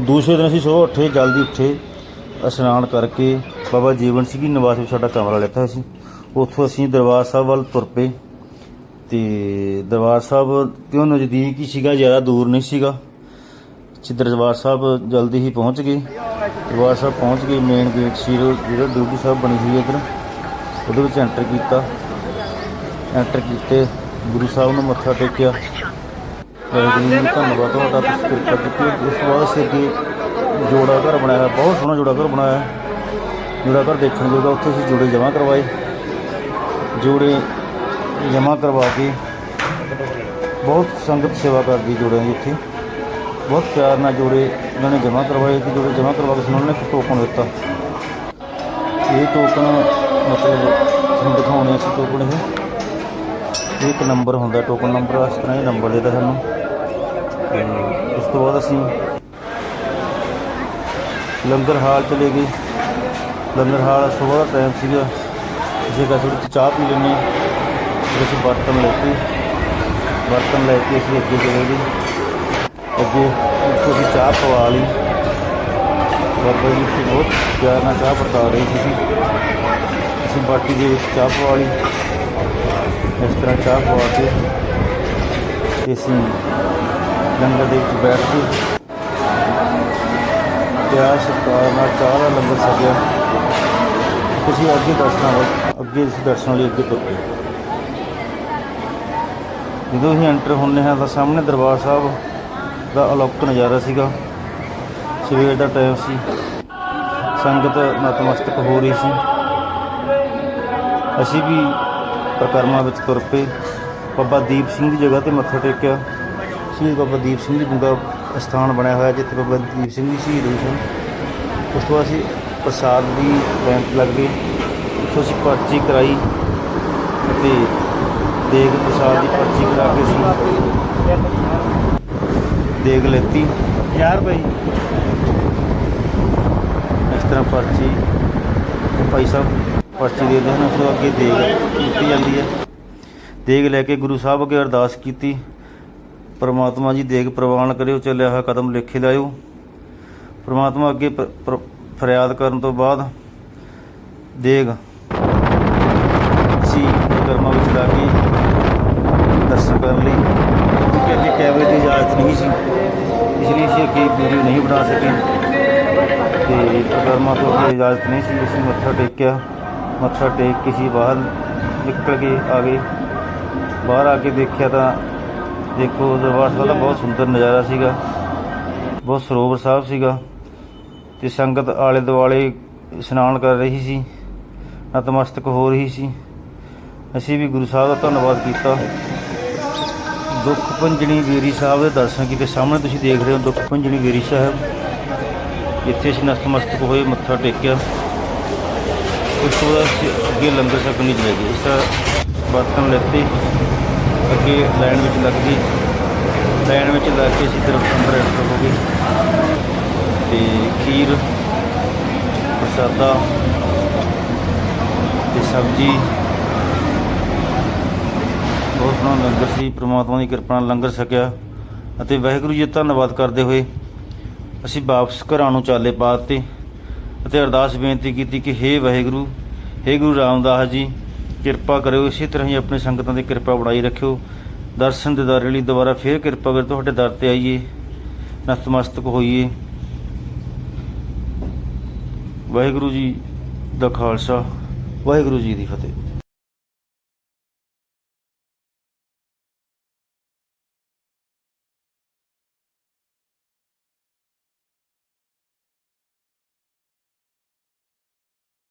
ਦੂਸਰੇ ਦਿਨ ਅਸੀਂ ਸਵੇਰ ਉੱਠੇ, ਜਲਦੀ ਉੱਠੇ, ਇਸ਼ਨਾਨ ਕਰਕੇ ਬਾਬਾ ਜੀਵਨ ਸਿੰਘ ਜੀ ਨਿਵਾਸ ਵਿੱਚ ਸਾਡਾ ਕਮਰਾ ਲਿੱਤਾ ਸੀ। ਉੱਥੋਂ ਅਸੀਂ ਦਰਬਾਰ ਸਾਹਿਬ ਵੱਲ ਤੁਰ ਪਏ ਤੇ ਦਰਬਾਰ ਸਾਹਿਬ ਕਿਉਂ ਨਜ਼ਦੀਕ ਹੀ ਸੀਗਾ, ਜ਼ਿਆਦਾ ਦੂਰ ਨਹੀਂ ਸੀਗਾ। ਅਸੀਂ ਦਰਬਾਰ ਸਾਹਿਬ ਜਲਦੀ ਹੀ ਪਹੁੰਚ ਗਏ। ਦਰਬਾਰ ਸਾਹਿਬ ਪਹੁੰਚ ਗਏ ਮੇਨ ਗੇਟ ਸੀ ਜਿਹੜਾ ਡਿਊਟੀ ਸਾਹਿਬ ਬਣੀ ਹੋਈ ਹੈ ਇੱਧਰ। ਉਹਦੇ ਵਿੱਚ ਐਂਟਰ ਕੀਤਾ। ਐਂਟਰ ਕੀਤੇ, ਗੁਰੂ ਸਾਹਿਬ ਨੂੰ ਮੱਥਾ ਟੇਕਿਆ। ਵਾਹਿਗੁਰੂ ਜੀ ਧੰਨਵਾਦ ਤੁਹਾਡਾ ਤੁਸੀਂ ਕਿਰਪਾ ਕੀਤੀ। ਉਸ ਤੋਂ ਬਾਅਦ ਅਸੀਂ ਅੱਗੇ ਜੋੜਾ ਘਰ ਬਣਾਇਆ ਹੋਇਆ, ਬਹੁਤ ਸੋਹਣਾ ਜੋੜਾ ਘਰ ਬਣਾਇਆ ਹੈ। ਜੋੜਾ ਘਰ ਦੇਖਣ ਜੋਗਾ ਉੱਥੇ ਅਸੀਂ ਜੋੜੇ ਜਮ੍ਹਾਂ ਕਰਵਾਏ। ਜੋੜੇ ਜਮ੍ਹਾਂ ਕਰਵਾ ਕੇ ਬਹੁਤ ਸੰਗਤ ਸੇਵਾ ਕਰਦੀ ਜੋੜਿਆਂ ਦੀ ਉੱਥੇ। ਬਹੁਤ ਪਿਆਰ ਨਾਲ ਜੋੜੇ ਉਹਨਾਂ ਨੇ ਜਮ੍ਹਾਂ ਕਰਵਾਏ ਤੇ ਜੋੜੇ ਜਮ੍ਹਾਂ ਕਰਵਾ ਕੇ ਸਾਨੂੰ ਉਹਨਾਂ ਨੇ ਇੱਕ ਟੋਕਨ ਦਿੱਤਾ। ਇਹ ਟੋਕਨ ਮਤਲਬ ਤੁਹਾਨੂੰ ਦਿਖਾਉਣੇ ਅਸੀਂ ਟੋਕਨ ਇਹ। ਇਹ ਇੱਕ ਨੰਬਰ ਹੁੰਦਾ ਟੋਕਨ ਨੰਬਰ ਇਸ ਤਰ੍ਹਾਂ ਇਹ ਨੰਬਰ ਦੇਦਾ ਸਾਨੂੰ। ਉਸ ਤੋਂ ਬਾਅਦ ਅਸੀਂ ਲੰਗਰ ਹਾਲ ਚਲੇ ਗਏ। ਲੰਗਰ ਹਾਲ ਸਵੇਰ ਦਾ ਟਾਈਮ ਸੀਗਾ। ਅਸੀਂ ਕਿਹਾ ਥੋੜ੍ਹੀ ਜਿਹੀ ਚਾਹ ਪੀ ਲੈਂਦੇ ਹਾਂ। ਫਿਰ ਅਸੀਂ ਬਰਤਨ ਲੈ ਕੇ, ਬਰਤਨ ਲੈ ਕੇ ਅਸੀਂ ਅੱਗੇ ਚਲੇ ਗਏ। ਅੱਗੇ ਉੱਥੋਂ ਅਸੀਂ ਚਾਹ ਪਵਾ ਲਈ। ਬਾਬਾ ਜੀ ਸੀ ਬਹੁਤ ਪਿਆਰ ਨਾਲ ਚਾਹ ਪਕਾ ਰਹੇ ਸੀ। ਅਸੀਂ। ਅਸੀਂ ਬਾਟੀ ਦੇ ਵਿੱਚ ਚਾਹ ਪਵਾ ਲਈ। ਇਸ ਤਰ੍ਹਾਂ ਚਾਹ ਪਵਾ ਕੇ ਤੇ ਅਸੀਂ ਲੰਗਰ ਦੇ ਵਿੱਚ ਬੈਠ ਕੇ ਪਿਆਰ ਸਤਿਕਾਰ ਨਾਲ ਚਾਹ ਦਾ ਲੰਗਰ ਛਕਿਆ ਤੁਸੀਂ ਅੱਗੇ ਦਰਸ਼ਨਾਂ ਵੱਲ, ਅੱਗੇ ਅਸੀਂ ਦਰਸ਼ਨਾਂ ਲਈ ਅੱਗੇ ਤੁਰ ਜਦੋਂ ਅਸੀਂ ਐਂਟਰ ਹੁੰਦੇ ਹਾਂ ਤਾਂ ਸਾਹਮਣੇ ਦਰਬਾਰ ਸਾਹਿਬ ਦਾ ਅਲੌਕਿਕ ਨਜ਼ਾਰਾ ਸੀਗਾ। ਸਵੇਰ ਦਾ ਟਾਈਮ ਸੀ। ਸੰਗਤ ਨਤਮਸਤਕ ਹੋ ਰਹੀ ਸੀ। ਅਸੀਂ ਵੀ ਪ੍ਰਕਰਮਾ ਵਿੱਚ ਤੁਰ ਪਏ। ਬਾਬਾ ਦੀਪ ਸਿੰਘ ਦੀ ਜਗ੍ਹਾ ਤੇ ਮੱਥਾ ਟੇਕਿਆ। ਸ਼ਹੀਦ ਬਾਬਾ ਦੀਪ ਸਿੰਘ ਜੀ ਦਾ ਸਥਾਨ ਬਣਿਆ ਹੋਇਆ ਜਿੱਥੇ ਬਾਬਾ ਦੀਪ ਸਿੰਘ ਜੀ ਸ਼ਹੀਦ ਹੋਏ ਸਨ। ਉਸ ਤੋਂ ਅਸੀਂ ਪ੍ਰਸਾਦ ਦੀ 'ਤੇ ਲੱਗ ਗਏ ਉੱਥੋਂ ਅਸੀਂ ਪਰਚੀ ਕਰਾਈ ਅਤੇ ਦੇਗ ਪ੍ਰਸਾਦ ਦੀ ਪਰਚੀ ਕਰਾ ਕੇ ਅਸੀਂ ਦੇਗ ਲੈਤੀ। 50 ਰੁਪਏ ਇਸ ਤਰ੍ਹਾਂ ਪਰਚੀ ਭਾਈ ਸਾਹਿਬ ਪਰਚੀ ਦੇ ਦੇਣ ਉਸ ਤੋਂ ਅੱਗੇ ਦੇਗ ਦਿੱਤੀ ਜਾਂਦੀ ਹੈ। ਦੇਗ ਲੈ ਕੇ ਗੁਰੂ ਸਾਹਿਬ ਅੱਗੇ ਅਰਦਾਸ ਕੀਤੀ। ਪਰਮਾਤਮਾ ਜੀ ਦੇਗ ਪ੍ਰਵਾਨ ਕਰਿਓ, ਚੱਲਿਆ ਹੋਇਆ ਕਦਮ ਲਿਖੇ ਲਾਇਓ। ਪਰਮਾਤਮਾ ਅੱਗੇ ਫਰਿਆਦ ਕਰਨ ਤੋਂ ਬਾਅਦ ਦੇਗ ਅਸੀਂ ਕਰਮਾਂ ਵਿੱਚ ਲਾ ਕੇ ਦਰਸ਼ਨ ਕਰਨ ਲਈ ਕਿਉਂਕਿ ਕੈਮਰੇ ਦੀ ਇਜਾਜ਼ਤ ਨਹੀਂ ਸੀ। ਇਸ ਲਈ ਅਸੀਂ ਅੱਗੇ ਵੀਡੀਓ ਨਹੀਂ ਬਣਾ ਸਕੇ। ਤੇ ਕਰਮਾਂ ਤੋਂ ਅੱਗੇ ਇਜਾਜ਼ਤ ਨਹੀਂ ਸੀ। ਅਸੀਂ ਮੱਥਾ ਟੇਕਿਆ। ਮੱਥਾ ਟੇਕ ਕੇ ਅਸੀਂ ਬਾਹਰ ਨਿਕਲ ਕੇ ਆ ਗਏ। ਬਾਹਰ ਆ ਕੇ ਦੇਖਿਆ ਤਾਂ ਦੇਖੋ ਦਰਬਾਰ ਸਾਹਿਬ ਦਾ ਬਹੁਤ ਸੁੰਦਰ ਨਜ਼ਾਰਾ ਸੀਗਾ। ਬਹੁਤ ਸਰੋਵਰ ਸਾਹਿਬ ਸੀਗਾ। ਤੇ ਸੰਗਤ ਆਲੇ ਦੁਆਲੇ ਇਸ਼ਨਾਨ ਕਰ ਰਹੀ ਸੀ। ਨਤਮਸਤਕ ਹੋ ਰਹੀ ਸੀ। ਅਸੀਂ ਵੀ ਗੁਰੂ ਸਾਹਿਬ ਦਾ ਧੰਨਵਾਦ ਕੀਤਾ। ਦੁੱਖ ਭੰਜਣੀ ਵੀਰੀ ਸਾਹਿਬ ਦੇ ਦਰਸ਼ਨ ਕੀਤੇ। ਸਾਹਮਣੇ ਤੁਸੀਂ ਦੇਖ ਰਹੇ ਹੋ ਦੁੱਖ ਭੰਜਣੀ ਵੀਰੀ ਸਾਹਿਬ। ਇੱਥੇ ਅਸੀਂ ਨਤਮਸਤਕ ਹੋਏ, ਮੱਥਾ ਟੇਕਿਆ। ਉਸ ਤੋਂ ਬਾਅਦ ਅਸੀਂ ਅੱਗੇ ਲੰਗਰ ਛਕਣ ਲਈ ਚਲੇ ਗਏ। ਇਸ ਤਰ੍ਹਾਂ ਬਰਤਨ ਲੈਤੇ। ਅੱਗੇ ਲਾਈਨ ਵਿੱਚ ਲੱਗ ਗਈ। ਲਾਈਨ ਵਿੱਚ ਲੱਗ ਕੇ ਅਸੀਂ ਤਰਫ ਅੰਦਰ ਐਂਟਰ ਹੋ ਗਏ। ਤੇ ਖੀਰ, ਪ੍ਰਸਾਦਾ ਤੇ ਸਬਜ਼ੀ। ਬਹੁਤ ਸੋਹਣਾ ਲੰਗਰ ਸੀ। ਪ੍ਰਮਾਤਮਾ ਦੀ ਕਿਰਪਾ ਨਾਲ ਲੰਗਰ ਸਕਿਆ ਅਤੇ ਵਾਹਿਗੁਰੂ ਜੀ ਦਾ ਧੰਨਵਾਦ ਕਰਦੇ ਹੋਏ ਅਸੀਂ ਵਾਪਸ ਘਰਾਂ ਨੂੰ ਚਾਲੇ ਪਾ ਦਿੱਤੇ ਅਤੇ ਅਰਦਾਸ ਬੇਨਤੀ ਕੀਤੀ ਕਿ ਹੇ ਵਾਹਿਗੁਰੂ, ਹੇ ਗੁਰੂ ਰਾਮਦਾਸ ਜੀ ਕਿਰਪਾ ਕਰਿਓ, ਇਸੇ ਤਰ੍ਹਾਂ ਹੀ ਆਪਣੀ ਸੰਗਤਾਂ ਦੀ ਕਿਰਪਾ ਬਣਾਈ ਰੱਖਿਓ। ਦਰਸ਼ਨ ਦਿਦਾਰੇ ਲਈ ਦੁਬਾਰਾ ਫੇਰ ਕਿਰਪਾ ਕਰ ਤੁਹਾਡੇ ਦਰ ਤੇ ਆਈਏ, ਨਤਮਸਤਕ ਹੋਈਏ। ਵਾਹਿਗੁਰੂ ਜੀ ਦਾ ਖਾਲਸਾ, ਵਾਹਿਗੁਰੂ ਜੀ ਦੀ ਫਤਿਹ।